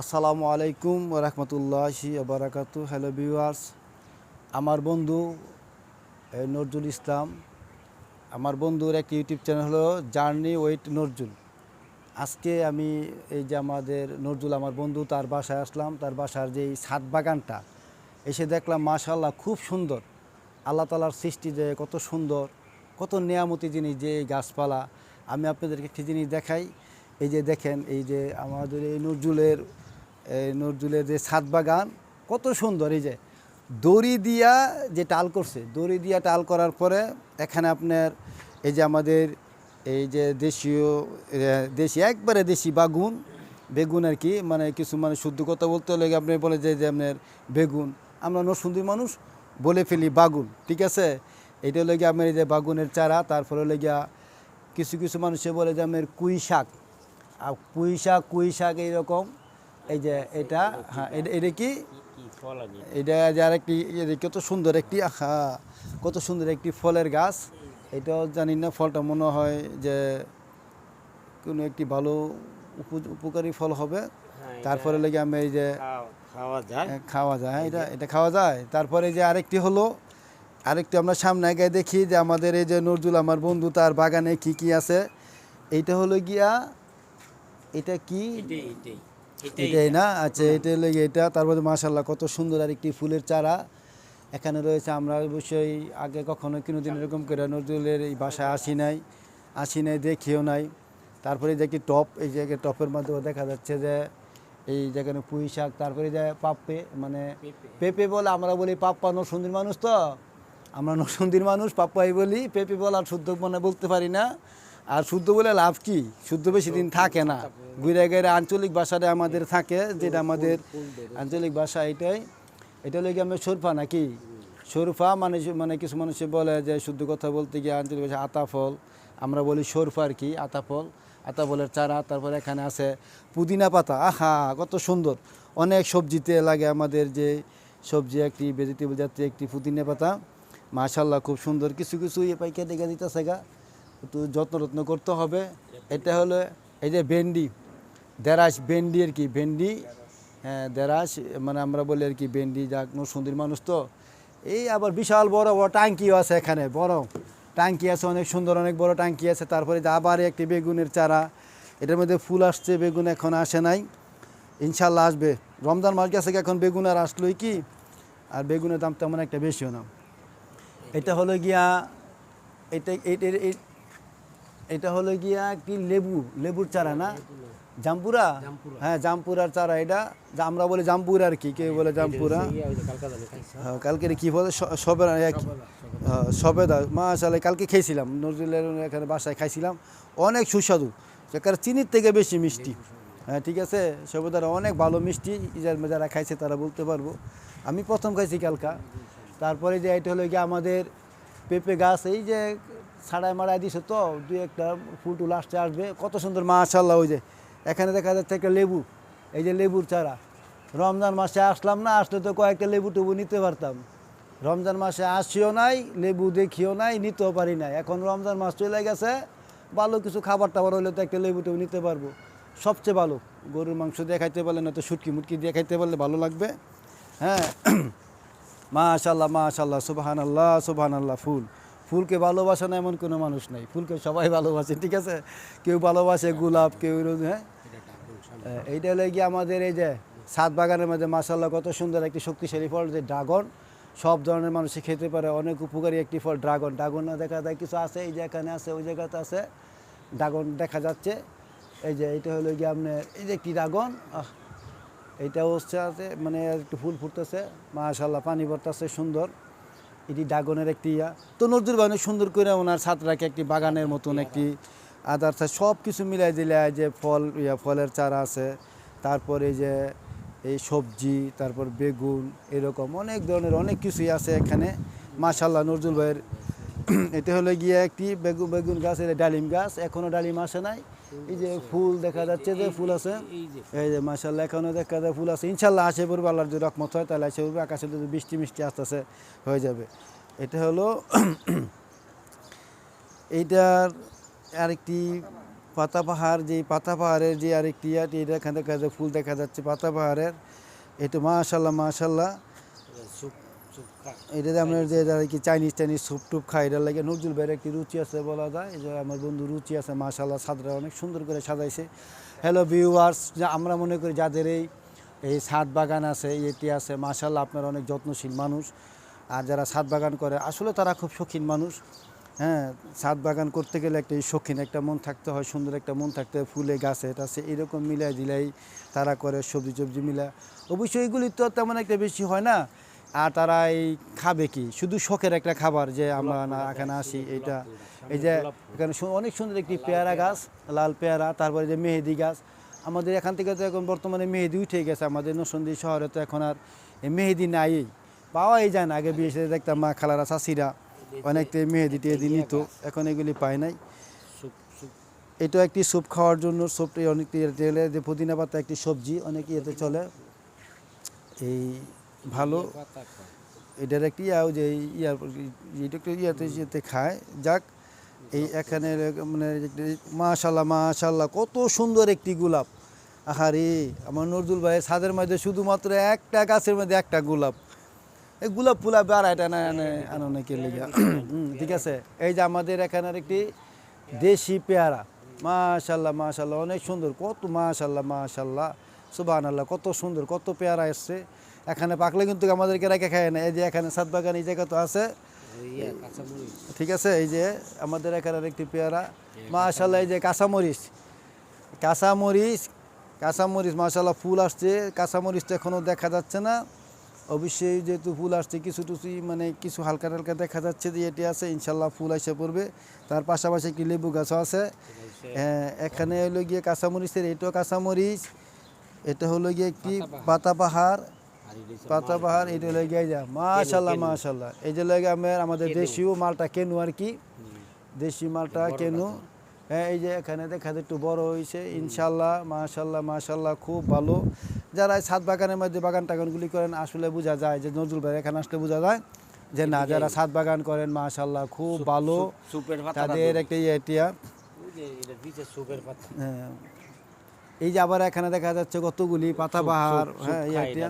আসসালামু আলাইকুম রহমতুল্লাহি বারাকাতু হ্যালো ভিউয়ার্স আমার বন্ধু নজরুল ইসলাম। আমার বন্ধুর একটি ইউটিউব চ্যানেল হলো জার্নি ওয়েট নজরুল আজকে আমি এই যে আমাদের নজরুল, আমার বন্ধু, তার বাসায় আসলাম। তার বাসার যে ছাদ বাগানটা, এসে দেখলাম মাশাল্লাহ খুব সুন্দর। আল্লাহ তালার সৃষ্টি যে কত সুন্দর, কত নেয়ামতি জিনিস যে এই গাছপালা। আমি আপনাদেরকে একটি জিনিস দেখাই। এই যে দেখেন, এই যে আমাদের এই নজরুলের নজরুলের যে ছাদ বাগান, কত সুন্দর। এই যে দড়ি দিয়া যে টাল করছে, দড়ি দিয়া টাল করার পরে এখানে আপনার এই যে আমাদের এই যে দেশীয় দেশি, একবারে দেশি বাগুন, বেগুন আর কি মানে কিছু মানে শুদ্ধ কথা বলতে হলে আপনি বলে যে যে আপনার বেগুন। আমরা নরসুন্দি মানুষ বলে ফেলি বাগুন, ঠিক আছে? এটা হলো গিয়ে আপনার এই যে বাগুনের চারা, তারপরে হলো গিয়া কিছু কিছু মানুষে বলে যে আপনার কুই শাক। আর পুঁই শাক, কুই শাক এইরকম এই যে এটা হ্যাঁ এটা কি? এটা যে আরেকটি এটা কত সুন্দর একটি কত সুন্দর একটি ফলের গাছ। এটাও জানি না ফলটা মনে হয় যে কোনো একটি ভালো উপ- উপকারী ফল হবে। তারপরে লেগে আমি এই যে খাওয়া যায়। খাওয়া যায় হ্যাঁ, এটা এটা খাওয়া যায়। তারপরে যে আরেকটি হলো আরেকটি আমরা সামনে আগে দেখি যে আমাদের এই যে নজরুল আমার বন্ধু তার বাগানে কি কি আছে। এইটা হলো গিয়া এটা কি? এটাই না? আচ্ছা এটা হলো এটা তারপরে মাশাল্লাহ কত সুন্দর আর একটি ফুলের চারা এখানে রয়েছে। আমরা অবশ্যই আগে কখনো কোনোদিন এরকম করে নজরুলের এই বাসায় আসি নাই আসি নাই দেখিও নাই। তারপরে যে একটি টপ এই যে টপের মাধ্যমে দেখা যাচ্ছে যে এই যেখানে পুঁই শাক তারপরে যে পাপ্পে মানে পেঁপে বলে আমরা বলি পাপ্পা নরসুন্দির মানুষ তো। আমরা নরসুন্দির মানুষ পাপ্পাই বলি পেঁপে বলে আর শুদ্ধ মানে বলতে পারি না। আর শুদ্ধ বলে লাভ কি? শুদ্ধ বেশি দিন থাকে না। ঘুরে গেলে আঞ্চলিক ভাষাটা আমাদের থাকে, যেটা আমাদের আঞ্চলিক ভাষা এটাই। এটা হলো কি আমরা সরফা নাকি? সরফা মানে মানে কিছু মানুষে বলে যে শুদ্ধ কথা বলতে গিয়ে আঞ্চলিক ভাষা আতা ফল আমরা বলি সরফা আর কি আতা ফল আতা ফলের চারা, তারপরে এখানে আছে পুদিনা পাতা। আহা, কত সুন্দর। অনেক সবজিতে লাগে আমাদের যে সবজি, একটি ভেজিটেবল জাতীয় একটি পুদিনা পাতা। মাশাল্লাহ খুব সুন্দর। কিছু কিছু এ পাই কেটে গেছে দিতেছে গা। একটু যত্ন রত্ন করতে হবে। এটা হলো এই যে ভেন্ডি, দেরাস ভেন্ডি আর কি, ভেন্ডি হ্যাঁ দেরাস মানে আমরা বলি আর কি ভেন্ডি, যাক সুন্দর মানুষ তো। এই আবার বিশাল বড় বড় টাঙ্কিও আছে এখানে, বড়। টাঙ্কি আছে, অনেক সুন্দর, অনেক বড় টাঙ্কি আছে। তারপরে আবার একটি বেগুনের চারা, এটার মধ্যে ফুল আসছে, বেগুন এখন আসে নাই। ইনশাল্লাহ আসবে। রমজান মাস গেছে এখন বেগুন আর আসলোই কি? আর বেগুনের দাম তেমন একটা বেশিও না। এটা হলো গিয়া এটা এটা হলো গিয়া কি লেবু লেবুর চারা না? জামপুরা? হ্যাঁ জামপুরার চারা এটা। আমরা বলি জামপুরা আর কি কেউ বলে জামপুরা? কালকা হ্যাঁ, কালকে কি বলে? স- সবেদা হ্যাঁ, মাশাল্লাহ কালকে খেয়েছিলাম। নজরুলের এখানে বাসায় খাইছিলাম। অনেক সুস্বাদু। যেখানে চিনির থেকে বেশি মিষ্টি। হ্যাঁ ঠিক আছে? সবেদারা অনেক ভালো মিষ্টি। যার যারা খাইছে তারা বলতে পারব। আমি প্রথম খাইছি কালকা। তারপরে যে এটা হলো গিয়ে আমাদের পেঁপে গাছ এই যে ছাড়াই মারাই দিছে তো, দুই একটা ফুল টুল আসতে আসবে। কত সুন্দর মাশাল্লাহ ওই যে, এখানে দেখা যাচ্ছে একটা লেবু, এই যে লেবুর চারা। রমজান মাসে আসলাম না, আসলে তো কয়েকটা লেবু টেবু নিতে পারতাম। রমজান মাসে আসিও নাই, লেবু দেখিও নাই, নিতেও পারি নাই। এখন রমজান মাস চলে গেছে, ভালো কিছু খাবার টাবার হলে তো একটা লেবু টেবু নিতে পারব। সবচেয়ে ভালো, গরুর মাংস দিয়ে খাইতে পারলে না তো শুটকি মুটকি দিয়ে খাইতে পারলে ভালো লাগবে। হ্যাঁ মাশাল্লাহ মাশাল্লাহ সুবাহান আল্লাহ সুবাহান আল্লাহ ফুল। ফুলকে ভালোবাসে না এমন কোনো মানুষ নাই। ফুলকে সবাই ভালোবাসে, ঠিক আছে? কেউ ভালোবাসে গোলাপ, কেউ হ্যাঁ? এইটা হলো গিয়ে আমাদের এই যে সাত বাগানের মধ্যে মাসাল্লাহ কত সুন্দর একটি শক্তিশালী ফল, যে ড্রাগন। সব ধরনের মানুষে খেতে পারে, অনেক উপকারী একটি ফল, ড্রাগন। ড্রাগন না দেখা যায়, কিছু আছে, এই যে এখানে আছে, ওই জায়গাতে আছে, ড্রাগন দেখা যাচ্ছে। এই যে এইটা হলো গিয়ে আপনার, এই যে একটি ড্রাগন এইটা হচ্ছে আছে মানে একটু ফুল ফুটতেছে মাশাল্লাহ পানি ভরতেছে সুন্দর। এটি ড্রাগনের একটি ইয়া। তো নজরুল অনেক সুন্দর করে ওনার ছাত্রাকে একটি বাগানের মতন একটি আদার সব কিছু মিলাই দিলে যে ফল ইয়া ফলের চারা আছে। তারপরে যে এই সবজি তারপর বেগুন এরকম অনেক ধরনের অনেক কিছুই আছে এখানে। মাশাল্লাহ নজরুল ভাইয়ের এটা হলো গিয়ে একটি বেগুন বেগুন গাছ এটা ডালিম গাছ। এখনও ডালিম আসে নাই। এই যে ফুল দেখা যাচ্ছে যে ফুল আছে। এই যে মাসাল্লাহ এখনও দেখা যায় ফুল আছে। ইনশাল্লাহ আসে পড়বে আল্লাহর যদি রকমত হয় তাহলে আসে পড়বে। আকাশে যদি বৃষ্টি মিষ্টি আস্তে আস্তে হয়ে যাবে। এটা হলো এইটার আরেকটি পাতা পাহাড়। যে পাতা পাহাড়ের যে আরেকটি এটা এখানে দেখা যায় ফুল দেখা যাচ্ছে পাতা পাহাড়ের। এটা মাশাল্লাহ মাশাল্লাহ সুপ সুপ এটা যে আমরা যে কি চাইনিজ টাইনিজ স্যুপ টুপ খাই এটা লাগে নজরুল ভাইয়ের একটি রুচি আছে বলা যায়। এই যে আমার বন্ধু রুচি আছে মাশাল্লাহ ছাদরা অনেক সুন্দর করে সাজাইছে। হ্যালো ভিউয়ার্স আমরা মনে করি যাদের এই এই ছাদ বাগান আছে এটি আছে মাশাল্লাহ আপনার অনেক যত্নশীল মানুষ। আর যারা ছাদ বাগান করে, আসলে তারা খুব শৌখিন মানুষ। হ্যাঁ ছাদ বাগান করতে গেলে একটা শৌখিন, একটা মন থাকতে হয়, সুন্দর একটা মন থাকতে হয়, ফুলে, গাছে, এটা আছে, এরকম মিলাই দিলাই তারা করে সবজি টবজি মিলা অবশ্যই এগুলি তো তেমন একটা বেশি হয় না। আর তারা এই খাবে কি? শুধু শখের একটা খাবার যে আমরা না এখানে আসি এইটা। এই যে এখানে অনেক সুন্দর একটি পেয়ারা গাছ লাল পেয়ারা তারপরে যে মেহেদি গাছ। আমাদের এখান থেকে তো এখন বর্তমানে মেহেদি উঠে গেছে। আমাদের নসন্দি শহরে তো এখন আর মেহেদি নাই। পাওয়াই যায় না। আগে বিয়ে দেখতাম মা খালারা চাষিরা অনেকটা মেহেদি টেহেদি নিত। এখন এগুলি পায় নাই। এটা একটি স্যুপ খাওয়ার জন্য স্যুপটি অনেক পুদিনা পাতা একটি সবজি অনেক ইয়েতে চলে। এই ভালো। এটার একটি ইয়াও যে ইয়ার ইয়াতে ইয়েতে খায়। যাক, এই এখানে মানে মাশাল্লাহ মাশাল্লাহ, কত সুন্দর একটি গোলাপ। আহারে, আমার নজরুল ভাই ছাদের মধ্যে শুধুমাত্র একটা গাছের মধ্যে একটা গোলাপ। এই গোলাপ ফুলা বেড়াইটা না আনো নাকি লেগে। ঠিক আছে? এই যে আমাদের এখানের একটি দেশি পেয়ারা। মাশাল্লাহ মাশাল্লাহ, অনেক সুন্দর। কত মাশাল্লাহ মাশাল্লাহ। সুবাহ আল্লাহ কত সুন্দর, কত পেয়ারা এসছে। এখানে পাকলে কিন্তু আমাদেরকে রেখে খায় না। এই যে এখানে সাত বাগান এই জায়গা তো আছে। ঠিক আছে এই যে আমাদের এখানের একটি পেয়ারা। মাশাল্লাহ এই যে কাঁচামরিচ। কাঁচামরিচ কাঁচামরিচ মাশাল্লাহ ফুল আসছে। কাঁচামরিচ তো এখনও দেখা যাচ্ছে না। অবশ্যই যেহেতু ফুল আসছে কিছু টুসি মানে কিছু হালকা হালকা দেখা যাচ্ছে যে এটি আছে। ইনশাল্লাহ ফুল এসে পড়বে। তার পাশাপাশি একটি লেবু গাছও আছে। হ্যাঁ, এখানে হলো গিয়ে কাঁচামরিচের এটাও কাঁচামরিচ। এটা হলো গিয়ে একটি পাতা পাহাড়। আর এটা লেগে যা মাশাল্লাহ মাশাল্লাহ। এই যে লেগে আমার আমাদের দেশীয় মালটা কেনু আর কি? দেশি মালটা কেনু। হ্যাঁ এই যে এখানে দেখা একটু বড় হয়েছে ইনশাল্লাহ মাশাল্লাহ মাশাল্লাহ খুব ভালো। যারা ছাদ বাগানের মধ্যে বাগান টাগানগুলি করেন আসলে বোঝা যায় যে নজরুল ভাই এখানে আসলে বোঝা যায় যে না যারা ছাদ বাগান করেন মাশাল্লাহ খুব ভালো। তাদের একটা ইয়েটিয়া হ্যাঁ, এই যে আবার এখানে দেখা যাচ্ছে কতগুলি পাতা বাহার হ্যাঁ ইয়েটিয়া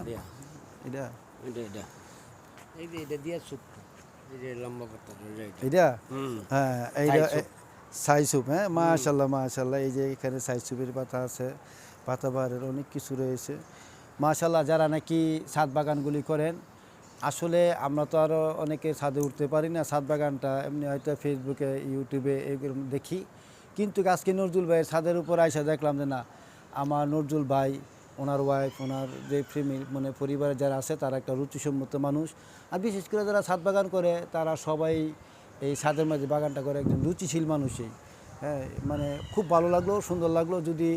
এটা? এটা এটা। এটা এই যে এটা দিয়ে সুপ এই যে লম্বা পাতা এটা এটা। এটা? হুম। হ্যাঁ এইটা সাই হ্যাঁ? মাশাল্লাহ মাশাল্লাহ এই যে এখানে সাই পাতা আছে অনেক কিছু রয়েছে। মাশাল্লাহ যারা নাকি ছাদ বাগানগুলি করেন আসলে আমরা তো আরও অনেকে ছাদে উঠতে পারি না। ছাদ বাগানটা এমনি হয়তো ফেসবুকে ইউটিউবে এগুলো দেখি। কিন্তু আজকে নজরুল ভাইয়ের ছাদের উপর আইসা দেখলাম যে না আমার নজরুল ভাই ওনার ওয়াইফ ওনার যে ফ্যামিলি মানে পরিবারে যারা আছে তারা একটা রুচিসম্মত মানুষ। আর বিশেষ করে যারা ছাদ বাগান করে তারা সবাই এই ছাদের মাঝে বাগানটা করে একজন রুচিশীল মানুষই। হ্যাঁ মানে খুব ভালো লাগল সুন্দর লাগল। যদি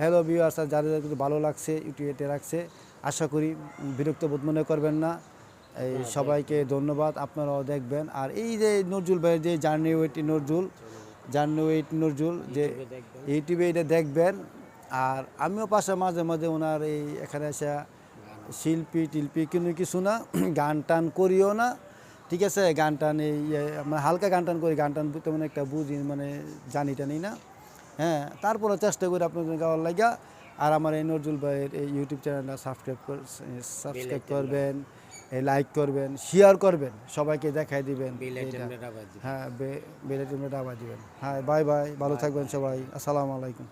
হ্যালো ভিউয়ার্স যাদের যাদের ভালো লাগছে ইউটিউবে রাখছে আশা করি বিরক্ত বোধ মনে করবেন না। এই সবাইকে ধন্যবাদ আপনারাও দেখবেন। আর এই যে নজরুল ভাইয়ের যে journey with Nazrul journey with Nazrul যে ইউটিউবে এটা দেখবেন আর আমিও পাশে মাঝে মাঝে ওনার এই এখানে এসে শিল্পী টিল্পী কিন্তু কিছু না গান টান করিও না। ঠিক আছে গান টান এই মানে হালকা গান টান করি গান টান তেমন একটা বুঝি মানে জানি টানি না। হ্যাঁ তারপরে চেষ্টা করি আপনাদের গাওয়ার লাগা আর আমার এই নজরুল ভাইয়ের এই ইউটিউব চ্যানেলটা সাবস্ক্রাইব কর সাবস্ক্রাইব করবেন এই লাইক করবেন শেয়ার করবেন সবাইকে দেখাই দিবেন। আইটেমটা হ্যাঁ বেলে টিমটা ডাবা দিবেন। হ্যাঁ বাই বাই ভালো থাকবেন সবাই। আসসালামু আলাইকুম।